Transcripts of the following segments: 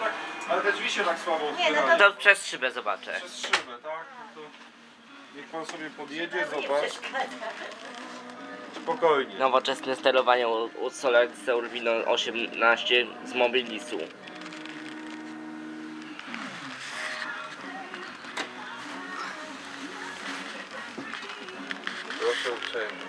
tak, ale te drzwi się tak słabo Nie, no otwierają. to- przez szybę zobaczę. Przez szybę, tak? No to niech pan sobie podjedzie, zobacz. Spokojnie. Nowoczesne sterowanie od Solaris Urbino 18 z Mobilisu. Proszę uprzejmie.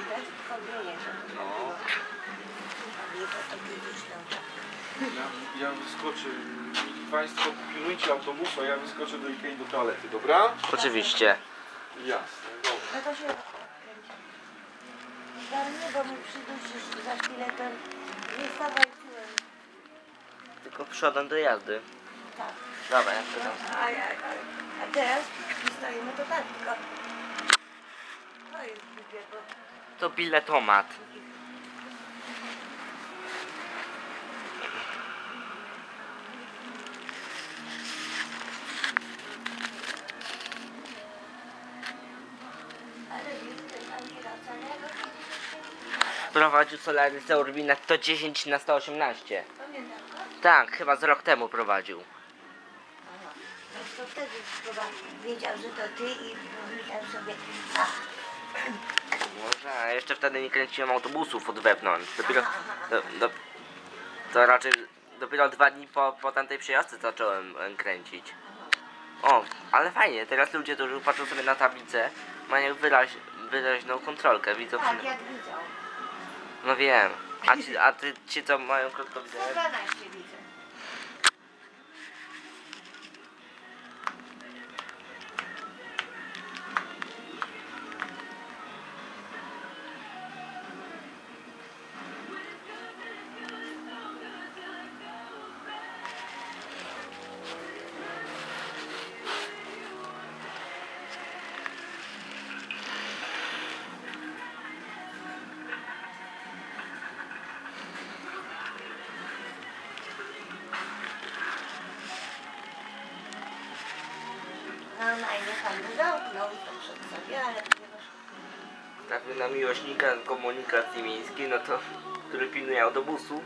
Też podmienię, żeby No. nie było to widzieć, no. Ja, ja wyskoczę. Państwo pilnujcie autobusu, a ja wyskoczę do Ikei do toalety, dobra? Oczywiście. Jasne, dobra. No to się kręci. Darnie, bo mi przydusisz za chwilę, to nie stawaj tyłem. Tylko przodem do jazdy. Tak. Dobra, ja No, pytam. a, a, a, a teraz stoimy, to tak, tylko to jest głupie, bo To biletomat. Prowadził Solaris Urbina to 10 na 118. Pamiętam go? Tak, chyba z rok temu prowadził. Aha. No to wtedy chyba wiedział, że to ty i pomyślał sobie, a, Może, a jeszcze wtedy nie kręciłem autobusów od wewnątrz. Dopiero, do, do, to raczej dopiero dwa dni po, po tamtej przejażdżce zacząłem kręcić. O, ale fajnie, teraz ludzie, którzy patrzą sobie na tablicę, mają wyraź, wyraźną kontrolkę, widzą tak jak widział. No wiem. A ci, a ty, ci co mają krótkowidzenie? 112 widzę. No najpierw pan by zamknął to przed sobie, ale ponieważ Trafił na miłośnika komunikacji miejskiej, no to, który pilnuje autobusu.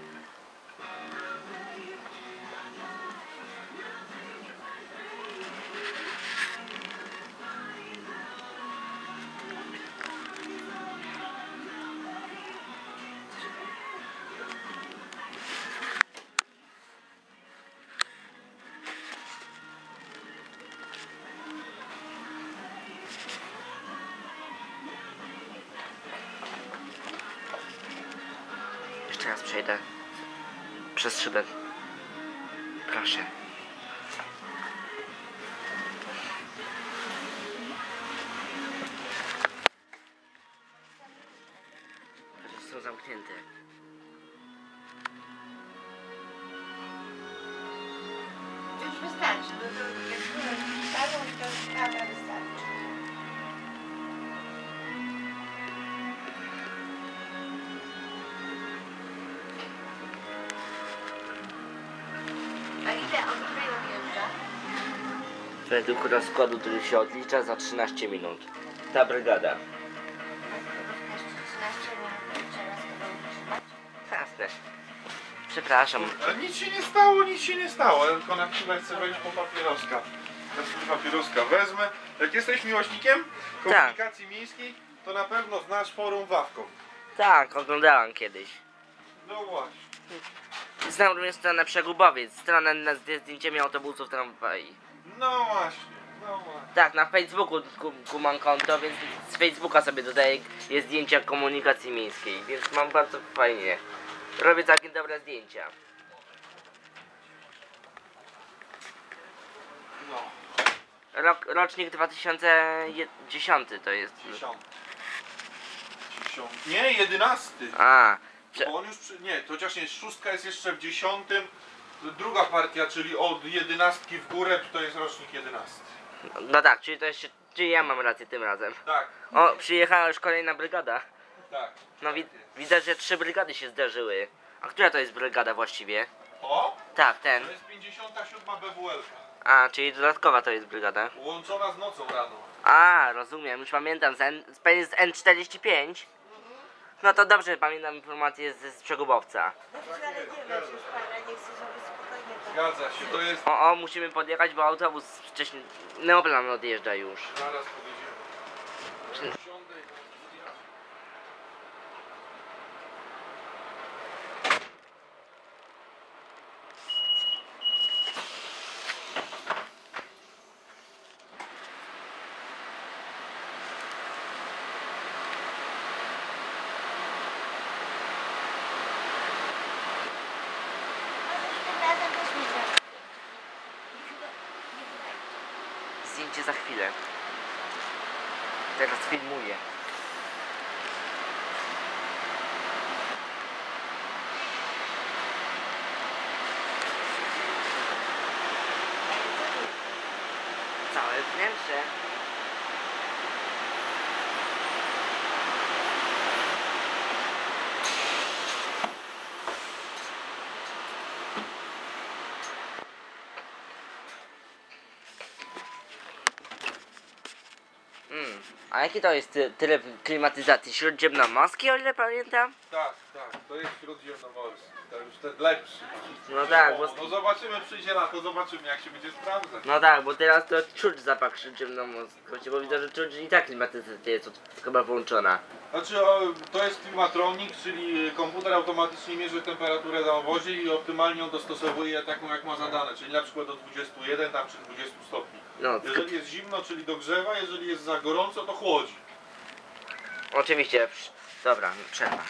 Jeszcze raz przejdę przez szybę. Proszę. Są zamknięte. już wystarczy, bo to jak byłem to wystarczy. Według rozkładu, który się odlicza za 13 minut. Ta brygada. Jeszcze 13 minut trzeba sobie utrzymać. Jasne. Przepraszam. Ale nic się nie stało, nic się nie stało. Ja tylko na chwilę chcę wejść po papieroska. Ja sobie papieroska wezmę. Jak jesteś miłośnikiem komunikacji miejskiej, to na pewno znasz forum Wawką. Tak, oglądałam kiedyś. No właśnie. Znam również stronę Przegubowiec, stronę na z zdjęciami autobusów tramwaj. No właśnie, no właśnie. Tak, na Facebooku ku- kumam konto, więc z Facebooka sobie dodaję jest zdjęcia komunikacji miejskiej, więc mam bardzo fajnie. Robię całkiem dobre zdjęcia. No, Rok, rocznik 2010 to jest. dziesiąty. Dziesiąty. Nie, jedenasty. A, prze, Bo on już przy... Nie, to chociaż nie, szóstka jest jeszcze w dziesiątym. Druga partia, czyli od jedenastki w górę, to jest rocznik jedenasty. no tak, czyli to jeszcze, czyli ja mam rację tym razem. Tak, O, przyjechała już kolejna brygada. tak. No wi widać, że trzy brygady się zderzyły. A która to jest brygada właściwie? O, Tak, ten. to jest 57 BWL. A, czyli dodatkowa to jest brygada. Łączona z nocą rano. A, rozumiem, już pamiętam, z, N, z N45. No to dobrze, pamiętam informację ze Strzegubowca. Dobrze, ale nie wiem, już pana nie chce, żeby spokojnie tam. Zgadza się, to jest... O, o, musimy podjechać, bo autobus wcześniej... Neoplan odjeżdża już. Zaraz. Siądę i podjedziemy. Ale tym razem też nie zrobię. Nie chyba, nie wydaje. Zdjęcie za chwilę. Teraz filmuję. Całe wnętrze. A jaki to jest ty- tryb klimatyzacji? Śródziemnomorski, o ile pamiętam? Tak, tak, to jest śródziemnomorski. To już ten lepszy. No tak, bo... No zobaczymy, przyjdzie lato, zobaczymy jak się będzie sprawdzać. No tak, bo teraz to czuć zapach śródziemnomorski, bo widzę, że czuć i tak klimatyzacja jest od- chyba włączona. Znaczy o, to jest Climatronic, czyli komputer automatycznie mierzy temperaturę na obozie i optymalnie ją dostosowuje taką jak ma zadane, czyli na przykład do 21 tam czy 20 stopni. No, Jeżeli jest zimno, czyli dogrzewa, jeżeli jest za gorąco, to chłodzi. oczywiście. Dobra, przerwa.